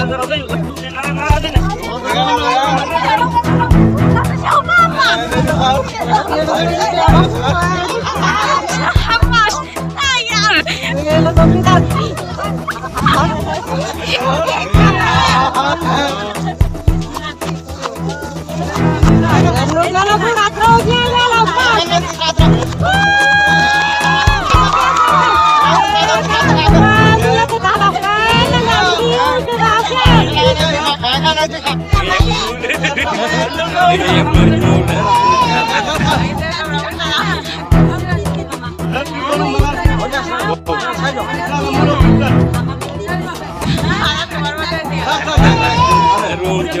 Jangan lupa road